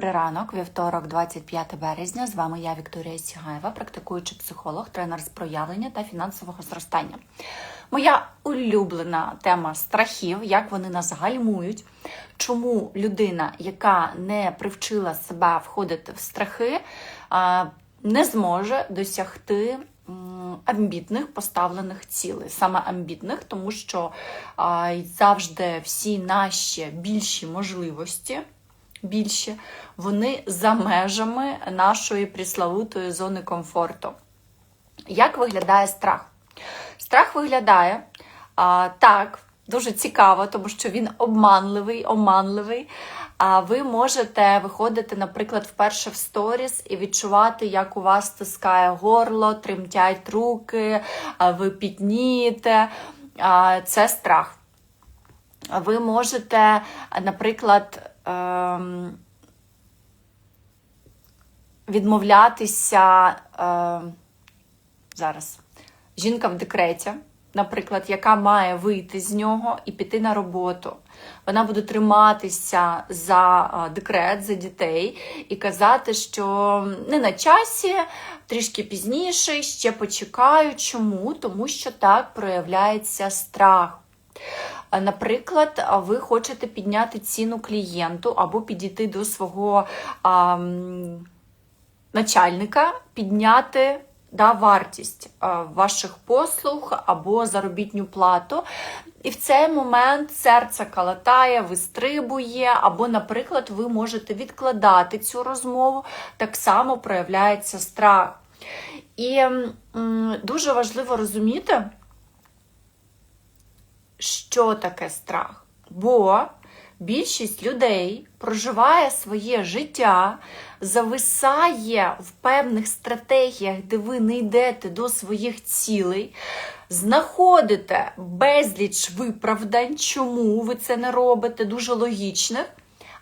Добрий ранок, вівторок, 25 березня. З вами я, Вікторія Сігаєва, практикуючий психолог, тренер з проявлення та фінансового зростання. Моя улюблена тема страхів, як вони нас гальмують, чому людина, яка не привчила себе входити в страхи, не зможе досягти амбітних поставлених цілей. Саме амбітних, тому що завжди всі наші більші можливості більші, вони за межами нашої приславутої зони комфорту. Як виглядає страх? Страх виглядає а, так, дуже цікаво, тому що він обманливий, оманливий. А ви можете виходити, наприклад, вперше в сторіс і відчувати, як у вас стискає горло, тремтять руки, ви пітнієте. Це страх. Ви можете, наприклад, ем, відмовлятися е, зараз. Жінка в декреті, наприклад, яка має вийти з нього і піти на роботу. Вона буде триматися за е, декрет, за дітей і казати, що не на часі, трішки пізніше, ще почекаю. Чому? Тому що так проявляється страх. А, Наприклад, ви хочете підняти ціну клієнту або підійти до свого а, начальника, підняти да, вартість ваших послуг або заробітню плату. І в цей момент серце калатає, вистрибує, або, наприклад, ви можете відкладати цю розмову, так само проявляється страх. І м, дуже важливо розуміти, що таке страх. Бо більшість людей проживає своє життя, зависає в певних стратегіях, де ви не йдете до своїх цілей, знаходите безліч виправдань, чому ви це не робите, дуже логічних.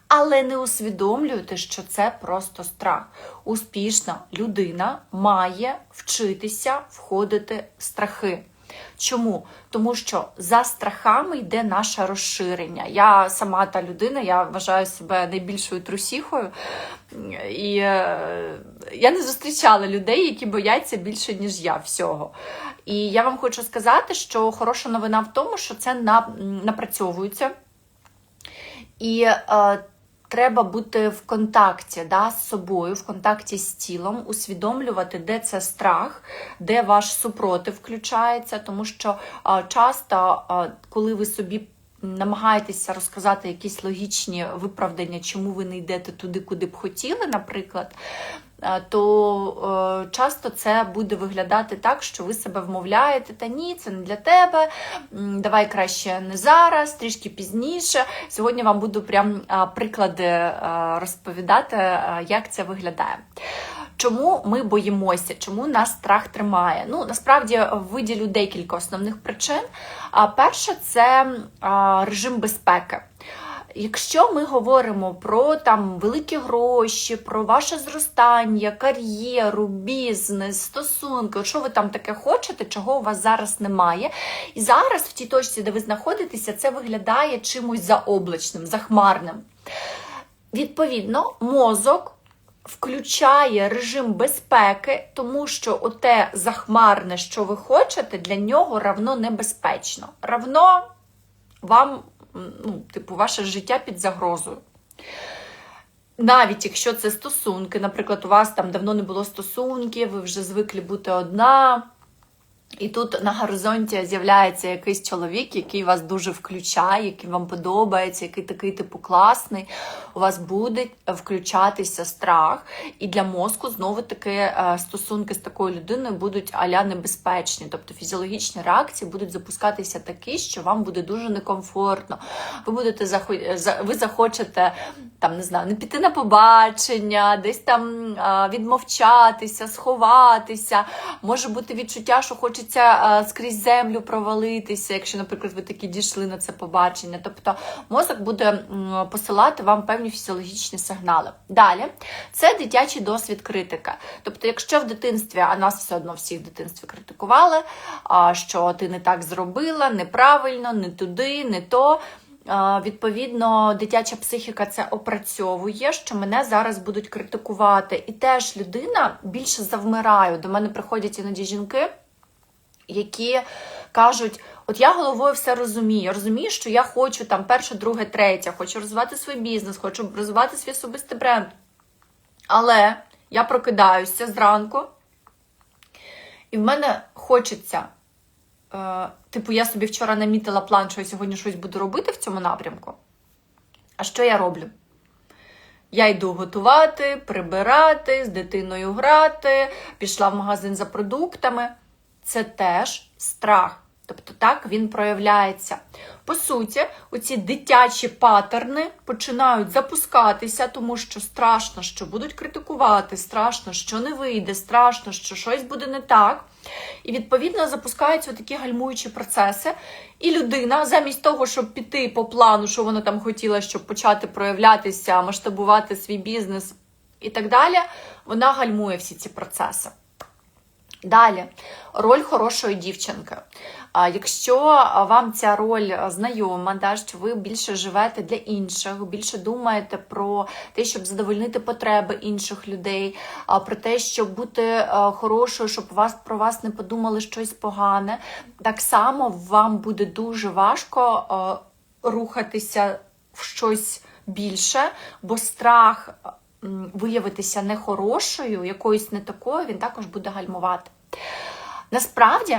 Але не усвідомлюєте, що це просто страх. Успішна людина має вчитися входити в страхи. Чому? Тому що за страхами йде наше розширення. Я сама та людина, я вважаю себе найбільшою трусіхою. І е, я не зустрічала людей, які бояться більше, ніж я всього. І я вам хочу сказати, що хороша новина в тому, що це на, напрацьовується. І е, треба бути в контакті да, з собою, в контакті з тілом, усвідомлювати, де це страх, де ваш супротив включається, тому що а, часто, а, коли ви собі намагаєтеся розказати якісь логічні виправдання, чому ви не йдете туди, куди б хотіли, наприклад. Е, То е, часто це буде виглядати так, що ви себе вмовляєте, та ні, це не для тебе. Давай краще не зараз, трішки пізніше. Сьогодні вам буду прям приклади розповідати, як це виглядає. Чому ми боїмося? Чому нас страх тримає? Ну насправді виділю декілька основних причин. Перше це режим безпеки. Якщо ми говоримо про там великі гроші, про ваше зростання, кар'єру, бізнес, стосунки, що ви там таке хочете, чого у вас зараз немає. І зараз в тій точці, де ви знаходитеся, це виглядає чимось заоблачним, захмарним. Відповідно, мозок включає режим безпеки, тому що оте захмарне, що ви хочете, для нього равно небезпечно. Равно вам, ну, типу, ваше життя під загрозою. Навіть якщо це стосунки, наприклад, у вас там давно не було стосунків, ви вже звикли бути одна. І тут на горизонті з'являється якийсь чоловік, який вас дуже включає, який вам подобається, який такий типу класний. У вас буде включатися страх, і для мозку знову таки е, стосунки з такою людиною будуть аля небезпечні. Тобто фізіологічні реакції будуть запускатися такі, що вам буде дуже некомфортно. Ви будете захо- ви захочете там не знаю, не піти на побачення, десь там відмовчатися, сховатися. Може бути відчуття, що хочеться а, скрізь землю провалитися, якщо, наприклад, ви таки дійшли на це побачення. Тобто мозок буде посилати вам певні фізіологічні сигнали. Далі це дитячий досвід критика. Тобто, якщо в дитинстві, а нас все одно всі в дитинстві критикували, а, що ти не так зробила, неправильно, не туди, не то. Е, Відповідно, дитяча психіка це опрацьовує, що мене зараз будуть критикувати. І теж людина більше завмирає. До мене приходять іноді жінки, які кажуть: от я головою все розумію. Я розумію, що я хочу там перше, друге, третє, хочу розвивати свій бізнес, хочу розвивати свій особистий бренд. Але я прокидаюся зранку, і в мене хочеться. Е, типу, я собі вчора намітила план, що я сьогодні щось буду робити в цьому напрямку. А що я роблю? Я йду готувати, прибирати, з дитиною грати, пішла в магазин за продуктами. Це теж страх. Тобто так він проявляється. По суті, оці дитячі паттерни починають запускатися, тому що страшно, що будуть критикувати, страшно, що не вийде, страшно, що щось буде не так. І відповідно запускаються такі гальмуючі процеси. І людина, замість того, щоб піти по плану, що вона там хотіла, щоб почати проявлятися, масштабувати свій бізнес і так далі, вона гальмує всі ці процеси. Далі, роль хорошої дівчинки. Якщо вам ця роль знайома, да, що ви більше живете для інших, більше думаєте про те, щоб задовольнити потреби інших людей, про те, щоб бути хорошою, щоб вас про вас не подумали щось погане, так само вам буде дуже важко рухатися в щось більше, бо страх виявитися нехорошою, якоюсь не такою, він також буде гальмувати. Насправді,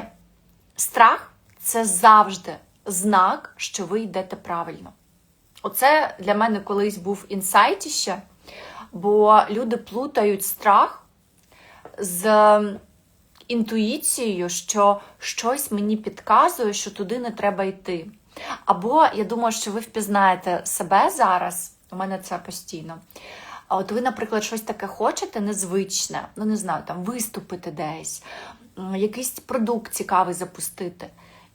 страх це завжди знак, що ви йдете правильно. Оце для мене колись був інсайт ще, бо люди плутають страх з інтуїцією, що щось мені підказує, що туди не треба йти. Або я думаю, що ви впізнаєте себе зараз, у мене це постійно. А от ви, наприклад, щось таке хочете незвичне, ну не знаю, там виступити десь, якийсь продукт цікавий запустити.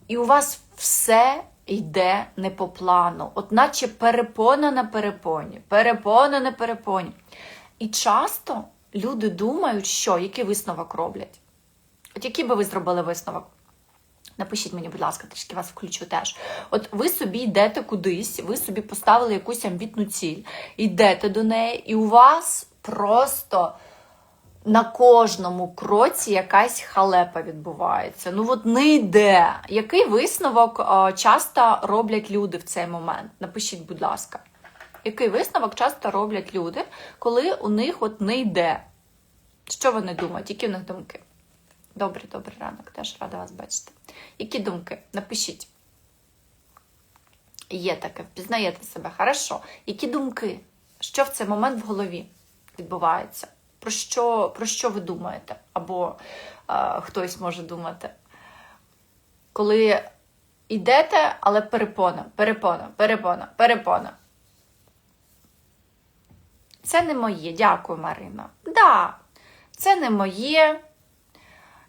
І у вас все йде не по плану, от наче перепона на перепоні, перепона на перепоні. І часто люди думають, що який висновок роблять. От який би ви зробили висновок? Напишіть мені, будь ласка, трішки вас включу теж. От ви собі йдете кудись, ви собі поставили якусь амбітну ціль, йдете до неї, і у вас просто на кожному кроці якась халепа відбувається. Ну от не йде. Який висновок е, часто роблять люди в цей момент? Напишіть, будь ласка. Який висновок часто роблять люди, коли у них от не йде? Що вони думають? Які в них думки? Добрий, добрий ранок, теж рада вас бачити. Які думки? Напишіть. Є таке, впізнаєте себе. Хорошо. Які думки? Що в цей момент в голові відбувається? Про що, про що ви думаєте? Або е, хтось може думати? Коли йдете, але перепона, перепона, перепона, перепона. Це не моє. Дякую, Марина. Да, це не моє.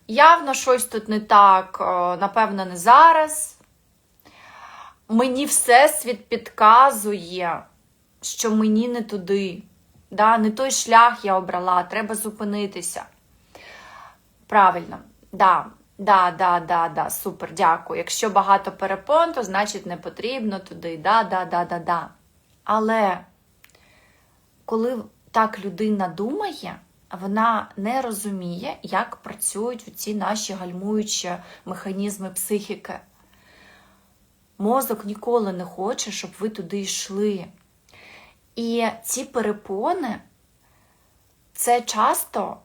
Явно щось тут не так, напевно, не зараз. Мені Всесвіт підказує, що мені не туди. Да, Не той шлях я обрала, треба зупинитися. Правильно, да, да, да, да, да, супер, дякую. Якщо багато перепон, то значить не потрібно туди. Да, да, да, да, да. Але коли так людина думає, вона не розуміє, як працюють ці наші гальмуючі механізми психіки. Мозок ніколи не хоче, щоб ви туди йшли. І ці перепони це часто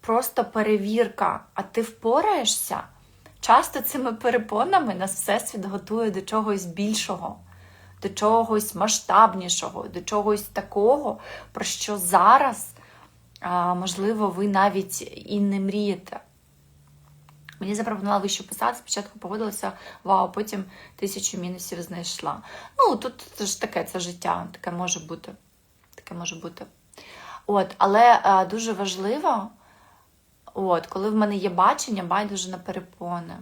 просто перевірка, а ти впораєшся. Часто цими перепонами нас Всесвіт готує до чогось більшого, до чогось масштабнішого, до чогось такого, про що зараз можливо, ви навіть і не мрієте. Мені запропонували вищу посаду, спочатку погодилася, вау, потім тисячу мінусів знайшла. Ну, тут це ж таке, це життя, таке може бути. Таке може бути. От, Але а, дуже важливо, от, коли в мене є бачення, байдуже на перепони.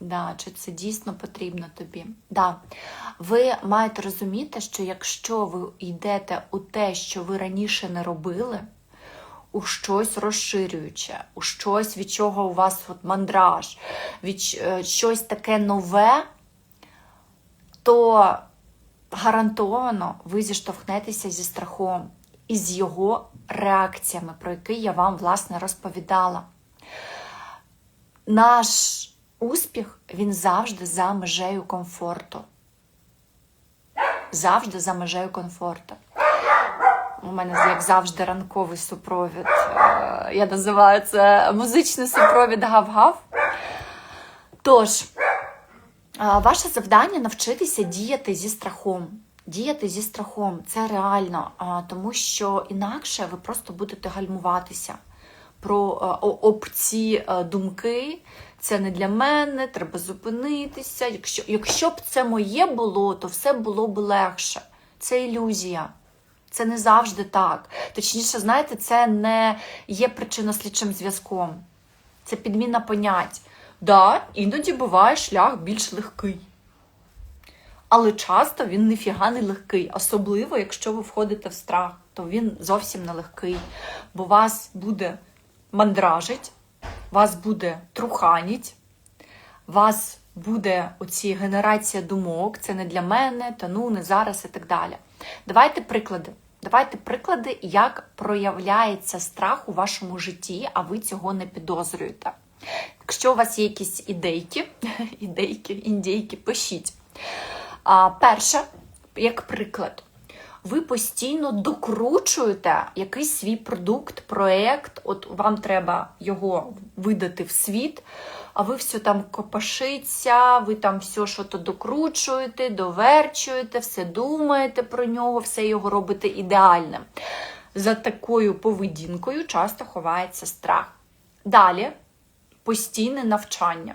Да, Чи це дійсно потрібно тобі? Да. Ви маєте розуміти, що якщо ви йдете у те, що ви раніше не робили, у щось розширююче, у щось, від чого у вас от мандраж, від щось таке нове, то гарантовано ви зіштовхнетеся зі страхом і з його реакціями, про які я вам власне розповідала. Наш успіх він завжди за межею комфорту. Завжди за межею комфорту. У мене, як завжди, ранковий супровід. Е, Я називаю це музичний супровід гав-гав. Тож, е, ваше завдання навчитися діяти зі страхом. Діяти зі страхом це реально, тому що інакше ви просто будете гальмуватися про е, об ці е, думки. Це не для мене, треба зупинитися. Якщо, якщо б це моє було, то все було б легше. Це ілюзія. Це не завжди так. Точніше, знаєте, це не є причинно-слідчим зв'язком. Це підміна понять. Да, іноді буває шлях більш легкий. Але часто він ніфіга не легкий, особливо, якщо ви входите в страх, то він зовсім не легкий, бо вас буде мандражить, вас буде труханіть, вас буде оці генерація думок, це не для мене, та ну не зараз і так далі. Давайте приклади. Давайте приклади, як проявляється страх у вашому житті, а ви цього не підозрюєте. Якщо у вас є якісь ідейки, ідейки, індійки, пишіть. А, перше, як приклад, ви постійно докручуєте якийсь свій продукт, проєкт, от вам треба його видати в світ, а ви все там копашиться, ви там все що то докручуєте, доверчуєте, все думаєте про нього, все його робите ідеальним. За такою поведінкою часто ховається страх. Далі постійне навчання.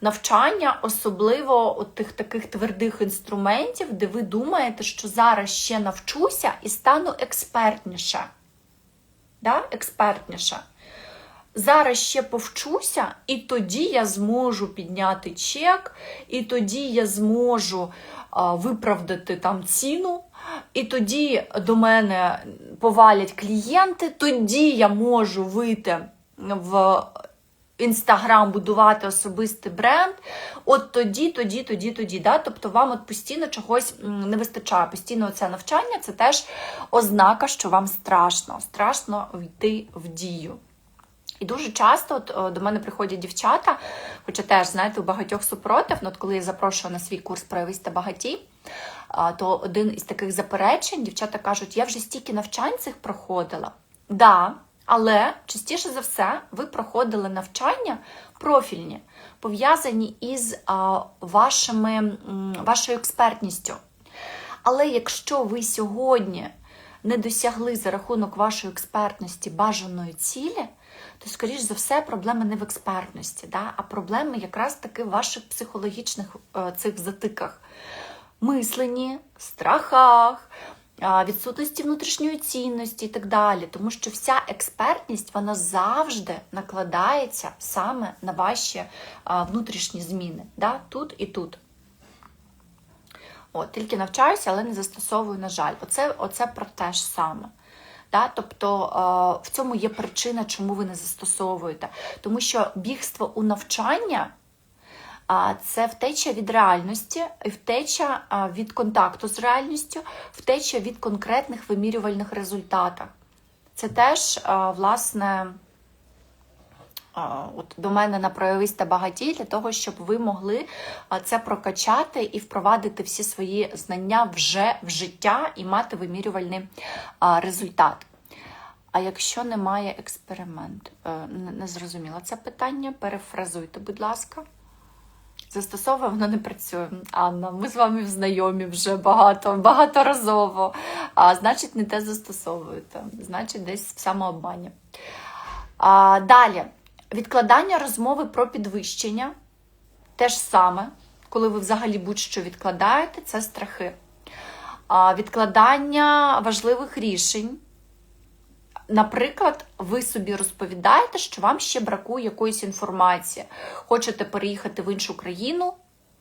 Навчання, особливо от тих таких твердих інструментів, де ви думаєте, що зараз ще навчуся і стану експертніше. Да? Експертніше. Зараз ще повчуся, і тоді я зможу підняти чек, і тоді я зможу а, виправдати там ціну, і тоді до мене повалять клієнти, тоді я можу вийти в Інстаграм будувати особистий бренд, от тоді, тоді, тоді, тоді. Да? Тобто вам от постійно чогось не вистачає. Постійно це навчання це теж ознака, що вам страшно, страшно йти в дію. І дуже часто от, до мене приходять дівчата, хоча теж, знаєте, у багатьох супротив, ну, от коли я запрошую на свій курс «Проявись та багатій, то один із таких заперечень, дівчата кажуть, я вже стільки навчань цих проходила. Да, але частіше за все ви проходили навчання профільні, пов'язані із вашими, вашою експертністю. Але якщо ви сьогодні не досягли за рахунок вашої експертності бажаної цілі, то, скоріш за все, проблеми не в експертності, да? а проблеми якраз таки в ваших психологічних е, цих затиках. Мисленні, страхах, відсутності внутрішньої цінності і так далі. Тому що вся експертність вона завжди накладається саме на ваші внутрішні зміни. Да? Тут і тут. От, тільки навчаюся, але не застосовую, на жаль. Оце, оце про те ж саме. Да? Тобто в цьому є причина, чому ви не застосовуєте. Тому що бігство у навчання це втеча від реальності, втеча від контакту з реальністю, втеча від конкретних вимірювальних результатів. Це теж, власне, от до мене на проявись та багатій для того, щоб ви могли це прокачати і впровадити всі свої знання вже в життя і мати вимірювальний результат. А якщо немає експерименту, Е, не зрозуміла це питання, перефразуйте, будь ласка. Застосовує, воно не працює. Анна, ми з вами знайомі вже багато, багаторазово. А, значить, не те застосовуєте. Значить, десь в самообмані. А, далі. Відкладання розмови про підвищення. Те ж саме, коли ви взагалі будь-що відкладаєте, це страхи. А, відкладання важливих рішень. Наприклад, ви собі розповідаєте, що вам ще бракує якоїсь інформації. Хочете переїхати в іншу країну,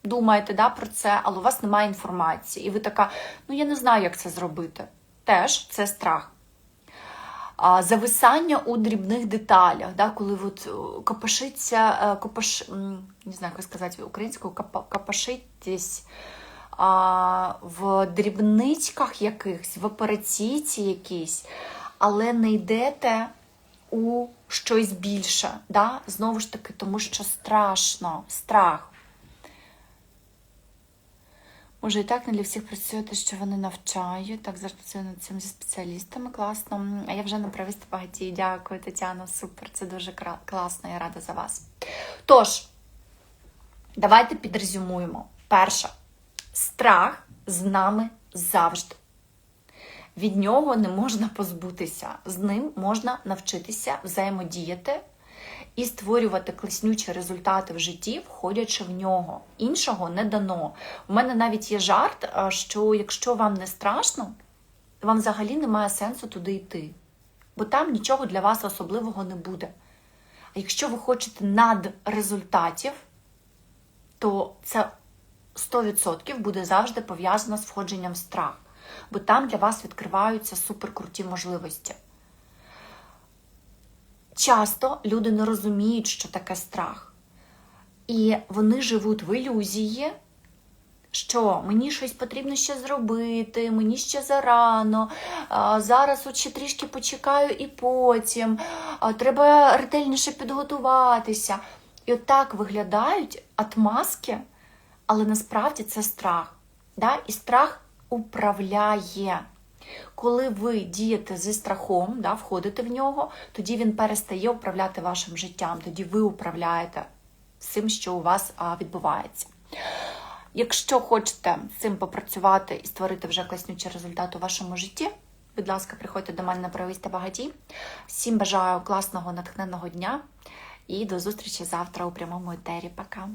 думаєте да, про це, але у вас немає інформації. І ви така, ну я не знаю, як це зробити. Теж це страх. А, зависання у дрібних деталях, да, коли от е, копошиться, е, копаш, не знаю, як сказати українською, копа- копошитесь а, в дрібничках якихось, в операційці якійсь, але не йдете у щось більше. Да? Знову ж таки, тому що страшно, страх. Може, і так не для всіх працює те, що вони навчають. Так, зараз працюю над цим зі спеціалістами. Класно. А я вже на прависті багатій. Дякую, Тетяно. Супер, це дуже класно, я рада за вас. Тож, давайте підрезюмуємо. Перше, страх з нами завжди. Від нього не можна позбутися. З ним можна навчитися взаємодіяти і створювати класнючі результати в житті, входячи в нього. Іншого не дано. У мене навіть є жарт, що якщо вам не страшно, вам взагалі немає сенсу туди йти. Бо там нічого для вас особливого не буде. А якщо ви хочете надрезультатів, то це 100% буде завжди пов'язано з входженням в страх. Бо там для вас відкриваються суперкруті можливості. Часто люди не розуміють, що таке страх. І вони живуть в ілюзії, що мені щось потрібно ще зробити, мені ще зарано, зараз от ще трішки почекаю і потім, треба ретельніше підготуватися. І от так виглядають отмазки, але насправді це страх. Да? І страх управляє. Коли ви дієте зі страхом, да, входите в нього, тоді він перестає управляти вашим життям, тоді ви управляєте всім, що у вас а, відбувається. Якщо хочете з цим попрацювати і створити вже класнючий результат у вашому житті, будь ласка, приходьте до мене на прависті багаті. Всім бажаю класного натхненного дня і до зустрічі завтра у прямому етері. Пока!